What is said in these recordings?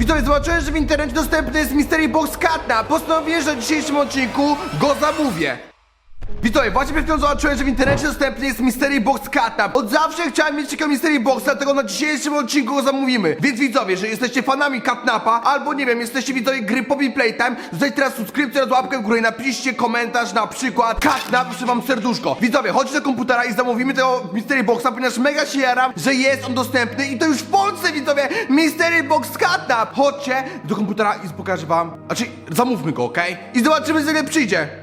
Widzowie, zobaczyłem, że w internecie dostępny jest Mystery Box Catnap. Postanowiłem, że w dzisiejszym odcinku go zamówię. Widzowie, właśnie przed chwilą zobaczyłem, że w internecie dostępny jest Mystery Box Catnap. Od zawsze chciałem mieć takiego Mystery Boxa, dlatego na dzisiejszym odcinku go zamówimy. Więc widzowie, że jesteście fanami Catnapa, albo nie wiem, jesteście widzowie gry Poppy Playtime, dodajcie teraz subskrypcję oraz łapkę w górę i napiszcie komentarz na przykład Catnap, proszę wam serduszko. Widzowie, chodźcie do komputera i zamówimy tego Mystery Boxa, ponieważ mega się jaram, że jest on dostępny i to już w Polsce, widzowie, Mystery Box Catnap. Chodźcie do komputera i pokażę wam, znaczy zamówmy go, okej? I zobaczymy, za ile przyjdzie.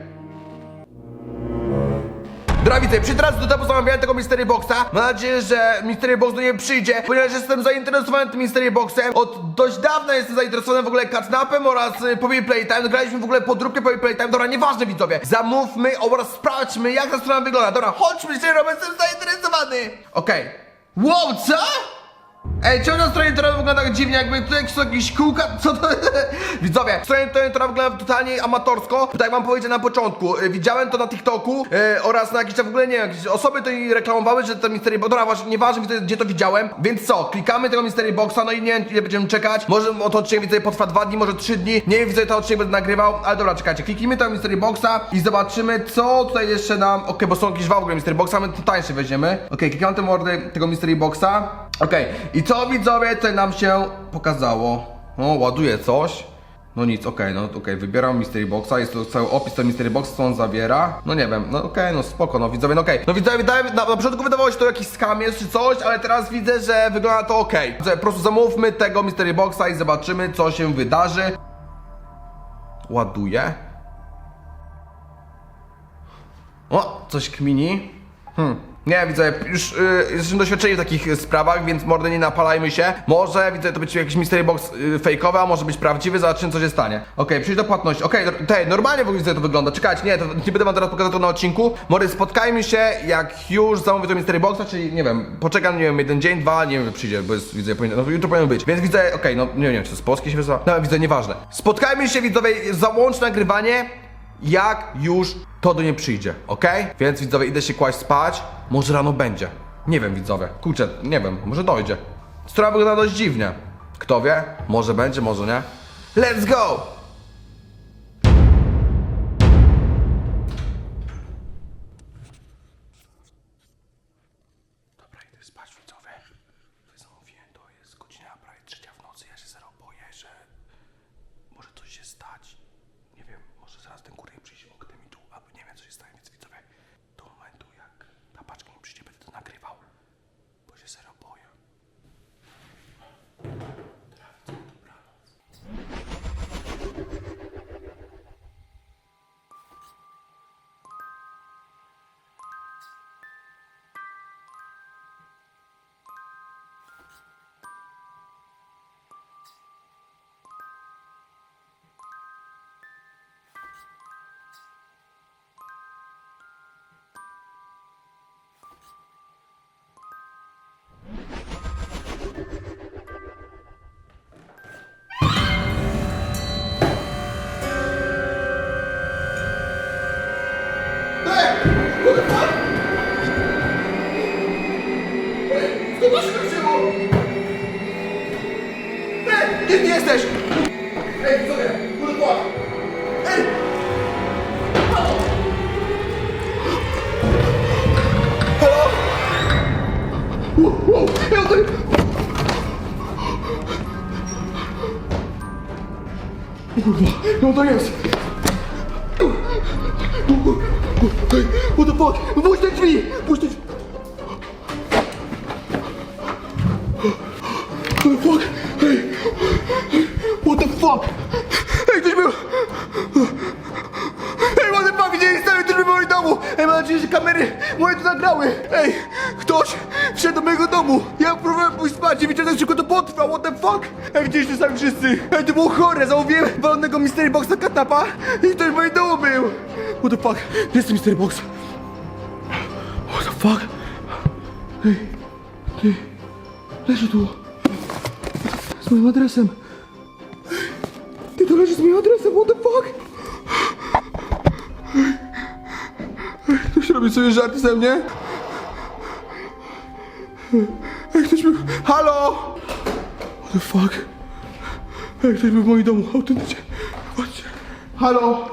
Dobra, widzę, przy teraz do tego zamawiałem tego Mystery Boxa. Mam nadzieję, że Mystery Box do nie przyjdzie, ponieważ jestem zainteresowany tym Mystery Boxem. Od dość dawna jestem zainteresowany w ogóle Catnapem oraz y, Poppy Playtime. Graliśmy w ogóle podróbkę Poppy Playtime. Dobra, nieważne widzowie. Zamówmy oraz sprawdźmy, jak ta strona wygląda. Dobra, chodźmy się, Robert, jestem zainteresowany. Okej. Wow, co? Ej, czemu na stronie teraz wygląda tak dziwnie, jakby tutaj są jakieś kółka, co to... Widzowie, to teraz wygląda totalnie amatorsko, tak wam powiedziałem na początku, y, widziałem to na TikToku y, oraz na jakieś w ogóle, nie wiem, jakieś osoby to i reklamowały, że to Mystery Box, dobra, właśnie, nieważne gdzie to widziałem, więc co, klikamy tego Mystery Boxa, no i nie wiem, ile będziemy czekać, może to odcinek widzę potrwa dwa dni, może trzy dni, nie wiem, widzę, to odcinek będę nagrywał, ale dobra, czekajcie, kliknijmy tego Mystery Boxa i zobaczymy, co tutaj jeszcze nam, okej, bo są jakieś dwa w ogóle Mystery Boxa, my tu tańsze weźmiemy, okej, klikamy te mordy tego Mystery Boxa, okej, i co widzowie, tutaj nam się pokazało, o, ładuje coś, no nic, okej, no okej, wybieram Mystery Boxa, jest to cały opis tego Mystery Boxa, co on zawiera. No nie wiem, no okej, no spoko, no widzowie, no okej. No widzowie, wydaje, na, na początku wydawało się to jakiś scam jest czy coś, ale teraz widzę, że wygląda to okej. Widzowie, Po prostu zamówmy tego Mystery Boxa i zobaczymy, co się wydarzy. Ładuje. O, coś kmini. Hmm. Nie, widzę, już y, jesteśmy doświadczeni w takich sprawach, więc mordy nie napalajmy się. Może, widzę, to być jakiś mystery box y, fejkowy, a może być prawdziwy, zobaczymy co się stanie. Okej, przyjdź do płatności. Okej, okay, tej, normalnie w ogóle widzę, to wygląda. Czekajcie, nie, to nie będę wam teraz pokazał to na odcinku. Mordy, spotkajmy się, jak już zamówię to mystery boxa, czyli nie wiem, poczekam, nie wiem, jeden dzień, dwa, nie wiem, przyjdzie, bo jest, widzę, powinien, no jutro powinien być. Więc widzę, okej, no nie wiem, czy to z Polski się wyzywa. No, widzę, nieważne. Spotkajmy się, widzowie, załącz nagrywanie jak już to do nie przyjdzie, ok? Więc widzowie, idę się kłaść spać. Może rano będzie. Nie wiem, widzowie. Kurczę, nie wiem, może dojdzie. Strona wygląda dość dziwnie. Kto wie? Może będzie, może nie. Let's go! Dobra, idę spać, widzowie. Zamówiłem, to jest godzina prawie trzecia w nocy. Ja się zero że może coś się stać. Nie wiem, może zaraz ten kurwa, no to jest! What the fuck? Puść te drzwi! Puść te drzwi! What the fuck? Ej! What the fuck? Ej, ktoś był! Ej, what the fuck? Widzieli stary, ktoś był w moim domu! Ej, mam nadzieję, że kamery moje to nagrały! Ej, ktoś wszedł do mojego domu! Ja próbowałem pójść spać i widziałem, że tylko to potrwa, what the fuck? Ej, widzieliście sami wszyscy! Ej, to było chore! Zamówiłem walonego Mystery Boxa Katnapa i ktoś w moim domu był! What the fuck? Jest Mystery Box! What the fuck? Ej, ty, leży tu! Z moim adresem. Ty to leży z moim adresem, what the fuck? Ktoś robi sobie żarty ze mnie? Ej, ktoś mi... Halo! What the fuck? Ej, ktoś był w moim domu, autentycznie. Chodźcie. Halo?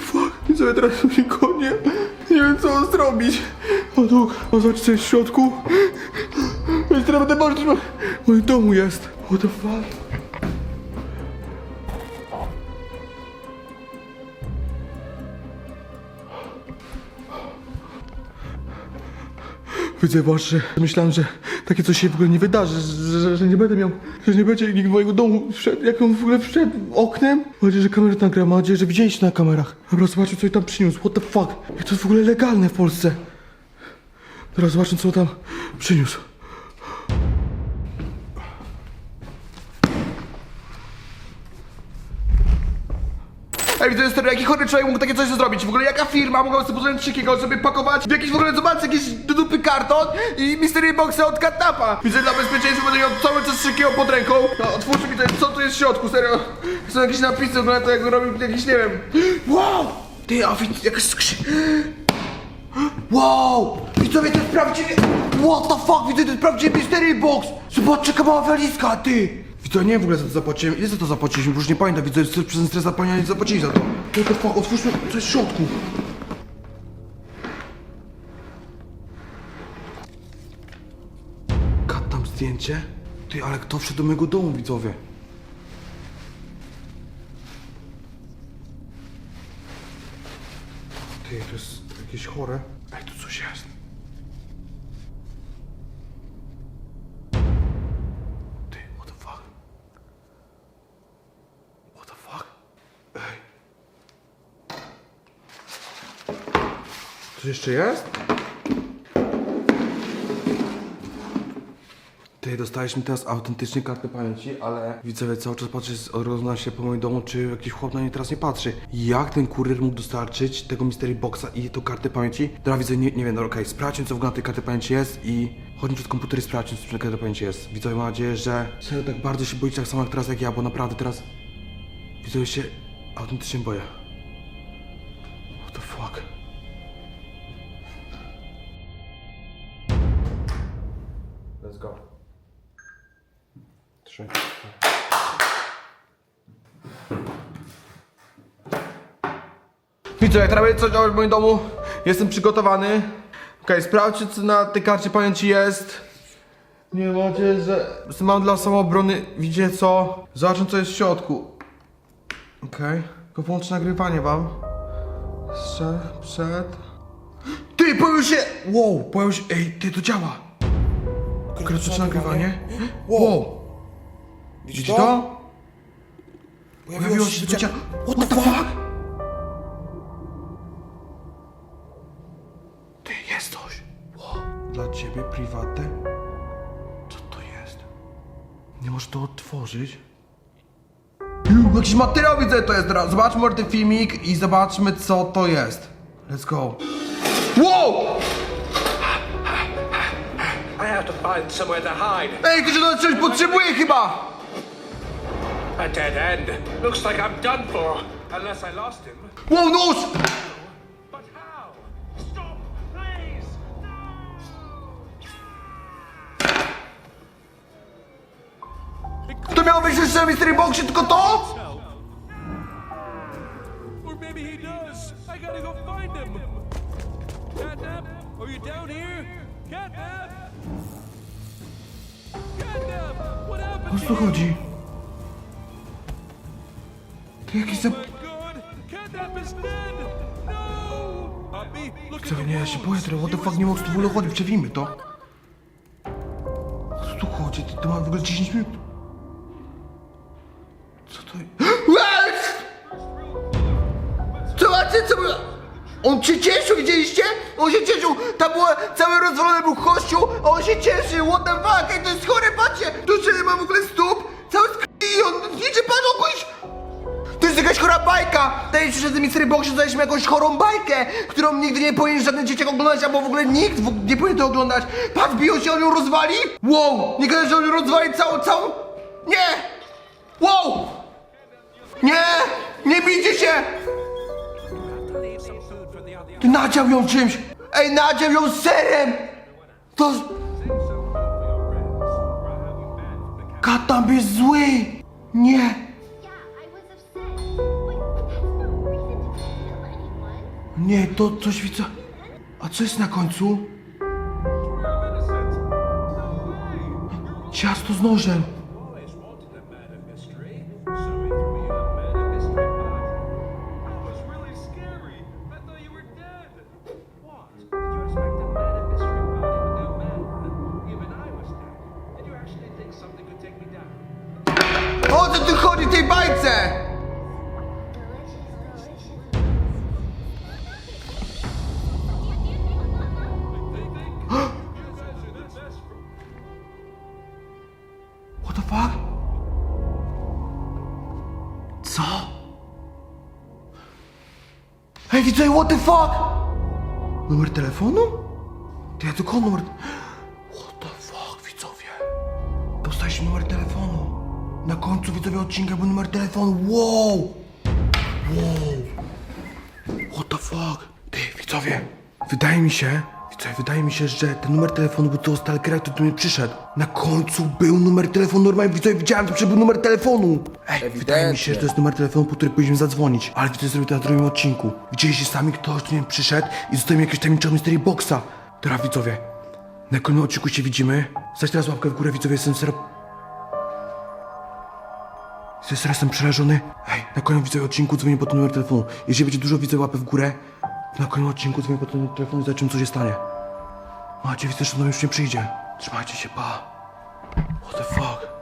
Fuck, i sobie teraz tu nikogo nie, wiem co zrobić. O tu, o zobacz co jest w środku. Teraz będę bardziej w moim domu jest. What the fuck? Widzę właśnie, myślałem, że takie coś się w ogóle nie wydarzy, że, że, nie będę miał, że nie będzie nikt mojego domu wszedł, jak on w ogóle wszedł oknem. Mam nadzieję, że kamery nagra, mam nadzieję, że widzieliście na kamerach. Dobra, zobaczmy co i tam przyniósł, what the fuck. Jak to jest w ogóle legalne w Polsce. Teraz zobaczmy co tam przyniósł. Ej, to jest jaki chory człowiek mógł takie coś zrobić? W ogóle jaka firma mogła sobie pozwolić takiego, żeby pakować w jakiś w ogóle, zobaczcie, jakiś dupy karton i mystery boxa od katnapa. Widzę dla bezpieczeństwa, będę miał cały czas szykiego pod ręką. No, otwórzcie mi to, co tu jest w środku, serio. Są jakieś napisy, wygląda to jak robił jakiś, nie wiem. Wow! Ty, a widzisz, jakaś skrzy... Wow! Widzowie, to jest prawdziwy... What the fuck, widzę, to jest prawdziwy mystery box! Zobaczcie, jaka mała walizka, ty! Widzowie, nie wiem w ogóle za to zapłaciłem. Ile za to zapłaciliśmy? Już nie pamiętam, widzę, że przez stres zapomniałem, zapłacili za to. The fuck, otwórzmy, co jest w środku? Kat tam zdjęcie? Ty, ale kto wszedł do mojego domu, widzowie? Ty, to jest jakieś chore. Ej, tu coś jest. Ty, what the fuck? What the fuck? Ej. Coś jeszcze jest? Ty, dostaliśmy teraz autentycznie kartę pamięci, ale widzowie cały czas patrzy, rozgląda się po moim domu, czy jakiś chłop na nie teraz nie patrzy. Jak ten kurier mógł dostarczyć tego mystery boxa i tą kartę pamięci? Dobra, widzę, nie, nie wiem, no okej, sprawdźmy co w ogóle na tej karty pamięci jest i chodźmy przed komputer i sprawdźmy co na karty pamięci jest. Widzowie, mam nadzieję, że serio tak bardzo się boicie tak samo jak teraz jak ja, bo naprawdę teraz widzowie się autentycznie boję. Widzę, jak robię coś w moim domu, jestem przygotowany. Okej, sprawdźcie co na tej karcie pamięci jest. Nie macie, że mam dla samoobrony, widzicie co? Zobaczę co jest w środku. Okej, tylko włączę nagrywanie wam. Jeszcze, przed... Ty, pojawił się! Wow, pojawił się... Ej, ty, to działa! Krótsze nagrywanie? Wow! Widzisz to? Pojawiło się to działa. What the fuck? Możesz to otworzyć? Ju, Jakiś materiał widzę to jest teraz. Zobaczmy ten filmik i zobaczmy co to jest. Let's go. Wow! I have to find somewhere to hide. Ej, ktoś do czegoś potrzebuje chyba! A dead end. Looks like I'm done for. Unless I lost him. Wow, nóż! To miało być jeszcze Mystery Boxie, tylko to? Or maybe he does. I gotta go find him. Catnap, are you down here? Catnap! Catnap! What happened O to co you? chodzi? To jakiś zap... My God! Catnap is dead! No! Look Co, nie, ja się boję teraz, what the He fuck, was nie tu w ogóle chodzi, przewimy to. O co tu chodzi? To, to ma w ogóle 10 minut. Zobaczcie, co było... On się cieszył, widzieliście? On się cieszył, tam było, cały rozwalony był kościół, a on się cieszył, what the fuck, ej, to jest chore, patrzcie! Tu jeszcze nie ma w ogóle stóp, cały sk... i on, widzicie, patrz, on. To jest jakaś chora bajka! Tutaj przy tym Mystery Boxie znaleźliśmy jakąś chorą bajkę, którą nigdy nie powinien żaden dzieciak oglądać, albo w ogóle nikt w, nie powinien to oglądać. Patrz, biją się, on ją rozwali? Wow! Nie że on ją rozwali całą, całą... Nie! Wow! Nie! Nie bijcie się! Ty nadział ją czymś! Ej, nadział ją serem! To... Katnap jest zły! Nie! Nie, to coś widzę. A co jest na końcu? Ciasto z nożem. Ej, widzę, what the fuck? Numer telefonu? Ty, ja tylko numer... What the fuck, widzowie? Dostaliśmy numer telefonu. Na końcu widzowie odcinka był numer telefonu. Wow! Wow! What the fuck? Ty, widzowie, wydaje mi się, widzowie, wydaje mi się, że ten numer telefonu był tego stalkera, który do mnie przyszedł. Na końcu był numer telefonu, normalnie widzowie, widziałem, to był numer telefonu. Ej, wydaje mi się, że to jest numer telefonu, po który powinniśmy zadzwonić. Ale widzowie, zrobię to na drugim odcinku. Widzieliście sami, ktoś do mnie przyszedł i zostawił mi jakiegoś tajemniczego mystery boxa. Teraz widzowie, na kolejnym odcinku się widzimy. Zaś teraz łapkę w górę, widzowie, jestem serio... Jestem serio, jestem przerażony. Ej, na kolejnym widzowie odcinku dzwonię po ten numer telefonu. Jeżeli będzie dużo widzę łapę w górę, na kolejnym odcinku dzwonię po ten numer telefonu i zobaczymy, co się stanie. Macie, widzę, że do mnie już nie przyjdzie. Trzymajcie się, pa. What the fuck?